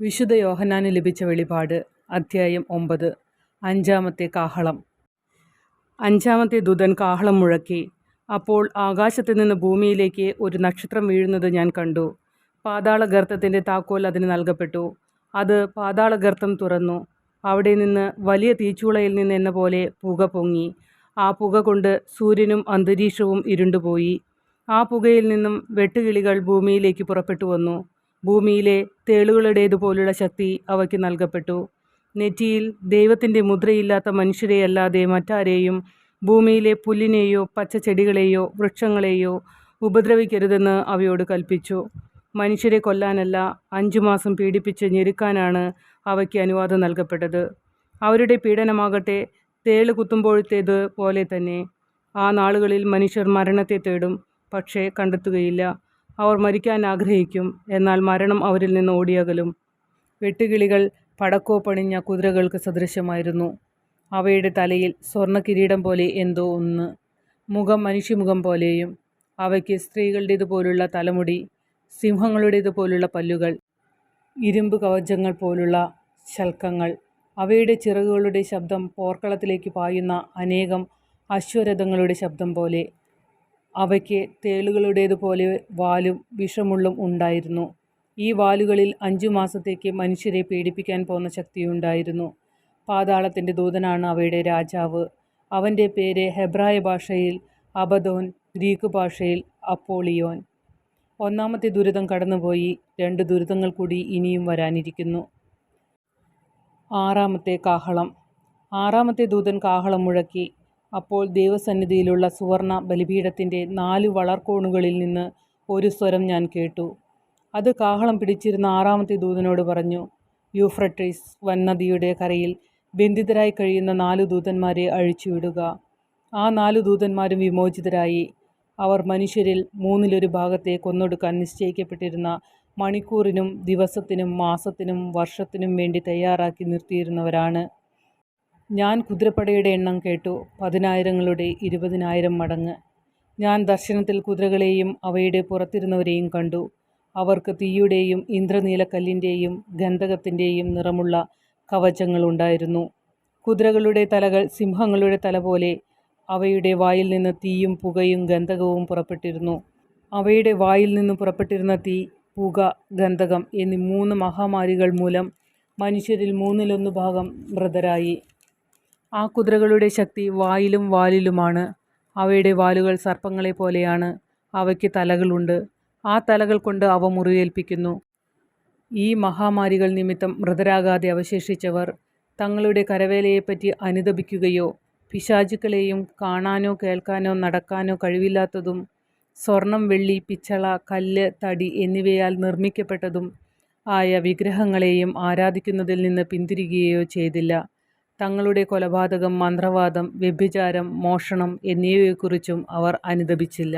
വിശുദ്ധ യോഹനാന് ലഭിച്ച വെളിപാട് അധ്യായം ഒമ്പത്. അഞ്ചാമത്തെ കാഹളം. അഞ്ചാമത്തെ ദുതൻ കാഹളം മുഴക്കി അപ്പോൾ ആകാശത്ത് നിന്ന് ഭൂമിയിലേക്ക് ഒരു നക്ഷത്രം വീഴുന്നത് ഞാൻ കണ്ടു. പാതാളഗർത്തത്തിന്റെ താക്കോൽ അതിന് നൽകപ്പെട്ടു. അത് പാതാളഗർത്തം തുറന്നു. അവിടെ നിന്ന് വലിയ തീച്ചൂളയിൽ നിന്ന് എന്ന പോലെ പുക പൊങ്ങി. ആ പുക കൊണ്ട് സൂര്യനും അന്തരീക്ഷവും ഇരുണ്ടുപോയി. ആ പുകയിൽ നിന്നും വെട്ടുകിളികൾ ഭൂമിയിലേക്ക് പുറപ്പെട്ടു വന്നു. ഭൂമിയിലെ തേളുകളുടേതുപോലുള്ള ശക്തി അവയ്ക്ക് നൽകപ്പെട്ടു. നെറ്റിയിൽ ദൈവത്തിന്റെ മുദ്രയില്ലാത്ത മനുഷ്യരെയല്ലാതെ മറ്റാരെയും ഭൂമിയിലെ പുല്ലിനെയോ പച്ചച്ചെടികളെയോ വൃക്ഷങ്ങളെയോ ഉപദ്രവിക്കരുതെന്ന് അവയോട് കൽപ്പിച്ചു. മനുഷ്യരെ കൊല്ലാനല്ല അഞ്ചു മാസം പീഡിപ്പിച്ച് ഞെരുക്കാനാണ് അവയ്ക്ക് അനുവാദം നൽകപ്പെട്ടത്. അവരുടെ പീഡനമാകട്ടെ തേൾ കുത്തുമ്പോഴത്തേത് പോലെ തന്നെ. ആ നാളുകളിൽ മനുഷ്യർ മരണത്തെ തേടും പക്ഷേ കണ്ടെത്തുകയില്ല. അവർ മരിക്കാൻ ആഗ്രഹിക്കും. എന്നാൽ മരണം അവരിൽ നിന്ന് ഓടിയകലും. വെട്ടുകിളികൾ പടക്കോ പണിഞ്ഞ കുതിരകൾക്ക് സദൃശമായിരുന്നു. അവയുടെ തലയിൽ സ്വർണ കിരീടം പോലെ എന്തോ ഒന്ന്. മുഖം മനുഷ്യമുഖം പോലെയും. അവയ്ക്ക് സ്ത്രീകളുടേതുപോലുള്ള തലമുടി സിംഹങ്ങളുടേതുപോലുള്ള പല്ലുകൾ ഇരുമ്പ് കവചങ്ങൾ പോലുള്ള ശൽക്കങ്ങൾ. അവയുടെ ചിറകുകളുടെ ശബ്ദം പോർക്കളത്തിലേക്ക് പായുന്ന അനേകം അശ്വരഥങ്ങളുടെ ശബ്ദം പോലെ. അവയ്ക്ക് തേളുകളുടേതുപോലെ വാലും വിഷമുള്ളും ഉണ്ടായിരുന്നു. ഈ വാലുകളിൽ അഞ്ചു മാസത്തേക്ക് മനുഷ്യരെ പീഡിപ്പിക്കാൻ പോന്ന ശക്തിയുണ്ടായിരുന്നു. പാതാളത്തിന്റെ ദൂതനാണ് അവയുടെ രാജാവ്. അവന്റെ പേര് ഹെബ്രായ ഭാഷയിൽ അബദോൻ ഗ്രീക്ക് ഭാഷയിൽ അപ്പോളിയോൻ. ഒന്നാമത്തെ ദുരിതം കടന്നുപോയി. രണ്ട് ദുരിതങ്ങൾ കൂടി ഇനിയും വരാനിരിക്കുന്നു. ആറാമത്തെ കാഹളം. ആറാമത്തെ ദൂതൻ കാഹളം മുഴക്കി. അപ്പോൾ ദൈവസന്നിധിയിലുള്ള സുവർണ ബലിപീഠത്തിന്റെ നാല് വളർക്കോണുകളിൽ നിന്ന് ഒരു സ്വരം ഞാൻ കേട്ടു. അത് കാഹളം പിടിച്ചിരുന്ന ആറാമത്തെ ദൂതനോട് പറഞ്ഞു യൂഫ്രട്ടീസ് വന്നദിയുടെ കരയിൽ ബന്ധിതരായി കഴിയുന്ന നാല് ദൂതന്മാരെ അഴിച്ചുവിടുക. ആ നാല് ദൂതന്മാരും വിമോചിതരായി. അവർ മനുഷ്യരിൽ മൂന്നിലൊരു ഭാഗത്തെ കൊന്നൊടുക്കാൻ നിശ്ചയിക്കപ്പെട്ടിരുന്ന മണിക്കൂറിനും ദിവസത്തിനും മാസത്തിനും വർഷത്തിനും വേണ്ടി തയ്യാറാക്കി നിർത്തിയിരുന്നവരാണ്. ഞാൻ കുതിരപ്പടയുടെ എണ്ണം കേട്ടു. പതിനായിരങ്ങളുടെ ഇരുപതിനായിരം മടങ്ങ്. ഞാൻ ദർശനത്തിൽ കുതിരകളെയും അവയുടെ പുറത്തിരുന്നവരെയും കണ്ടു. അവർക്ക് തീയുടെയും ഇന്ദ്രനീലക്കല്ലിന്റെയും ഗന്ധകത്തിന്റെയും നിറമുള്ള കവചങ്ങളുണ്ടായിരുന്നു കുതിരകളുടെ തലകൾ സിംഹങ്ങളുടെ തല പോലെ അവയുടെ വായിൽ നിന്ന് തീയും പുകയും ഗന്ധകവും പുറപ്പെട്ടിരുന്നു. അവയുടെ വായിൽ നിന്ന് പുറപ്പെട്ടിരുന്ന തീ പുക ഗന്ധകം എന്നീ മൂന്ന് മഹാമാരികൾ മൂലം മനുഷ്യരിൽ മൂന്നിലൊന്ന് ഭാഗം മൃതരായി. ആ കുതിരകളുടെ ശക്തി വായിലും വാലിലുമാണ്. അവയുടെ വാലുകൾ സർപ്പങ്ങളെ പോലെയാണ്. അവയ്ക്ക് തലകളുണ്ട്. ആ തലകൾ കൊണ്ട് അവ മുറിവേൽപ്പിക്കുന്നു. ഈ മഹാമാരികൾ നിമിത്തം മൃതരാകാതെ അവശേഷിച്ചവർ തങ്ങളുടെ കരവേലയെപ്പറ്റി അനുദപിക്കുകയോ പിശാചുക്കളെയും കാണാനോ കേൾക്കാനോ നടക്കാനോ കഴിവില്ലാത്തതും സ്വർണം വെള്ളി പിച്ചള കല്ല് തടി എന്നിവയാൽ നിർമ്മിക്കപ്പെട്ടതും ആയ വിഗ്രഹങ്ങളെയും ആരാധിക്കുന്നതിൽ നിന്ന് പിന്തിരികുകയോ ചെയ്തില്ല. തങ്ങളുടെ കൊലപാതകം മന്ത്രവാദം വ്യഭിചാരം മോഷണം എന്നിവയെക്കുറിച്ചും അവർ അനുദപിച്ചില്ല.